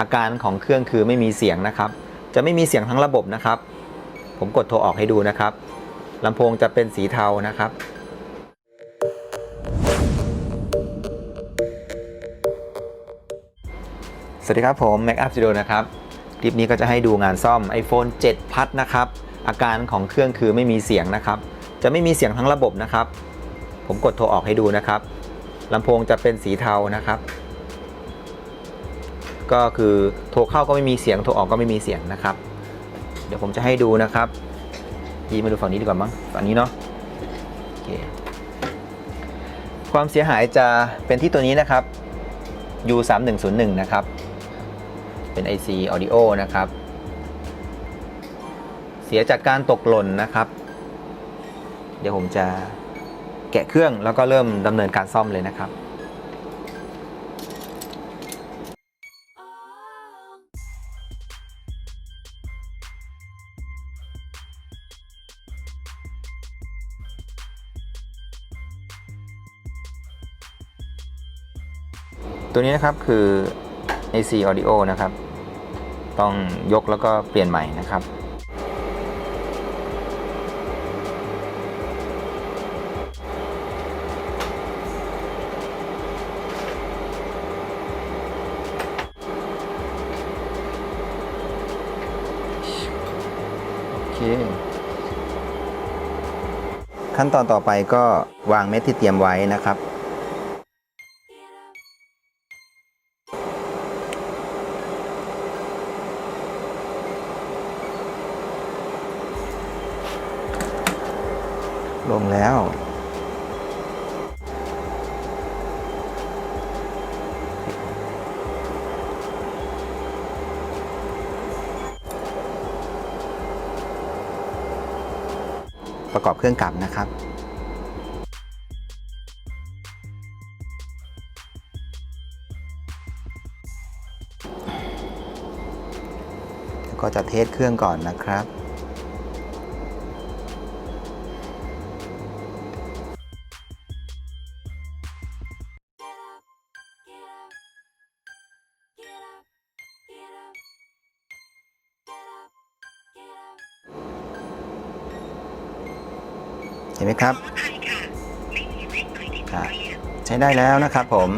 อาการของเครื่องคือไม่มีเสียงนะครับ จะไม่มีเสียงทั้งระบบนะครับ ผมกดโทรออกให้ดูนะครับลำโพงจะเป็นสีเทานะครับสวัสดีครับผม Mac Up Studio นะครับ คลิปนี้ก็จะให้ดูงานซ่อม iPhone 7พัดนะครับ อาการของเครื่องคือไม่มีเสียงนะครับ จะไม่มีเสียงทั้งระบบนะครับ ผมกดโทรออกให้ดูนะครับลำโพงจะเป็นสีเทานะครับ ก็คือโทรเข้าก็ไม่มีเสียงโทรออกก็ไม่มีเสียงนะครับ เดี๋ยวผมจะให้ดูนะครับยีมาดูฝั่งนี้ดีกว่ามั้งฝั่งนี้เนาะโอเคความเสียหายจะเป็นที่ตัวนี้นะครับ U3101 นะครับ เป็น IC Audio นะครับ เสียจากการตกหล่นนะครับ เดี๋ยวผมจะแกะเครื่องแล้วก็เริ่มดำเนินการซ่อมเลยนะครับ ตัวนี้นะครับคือ AC Audio นะครับ ต้องยกแล้วก็เปลี่ยนใหม่นะครับโอเคขั้นตอนต่อไปก็วางเม็ดที่เตรียมไว้นะครับ ลงแล้ว ประกอบเครื่องกลับนะครับแล้วก็จะเทสเครื่องก่อนนะครับ เห็นไหมครับครับใช้ได้แล้วนะครับผม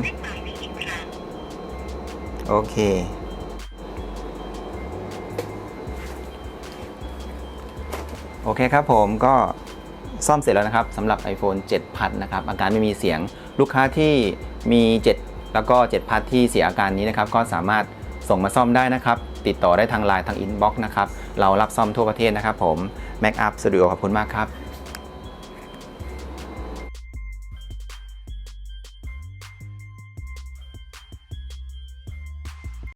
โอเคโอเคครับผมก็ซ่อมเสร็จแล้วนะครับสำหรับ iPhone 7 พัดนะครับอาการไม่มีเสียงลูกค้าที่มี 7 แล้วก็ 7 พัดที่เสียอาการนี้นะครับ ก็สามารถส่งมาซ่อมได้นะครับ ติดต่อได้ทางไลน์ทางอินบ็อกซ์นะครับ เรารับซ่อมทั่วประเทศนะครับผม Mac Up Studio ขอบคุณมากครับ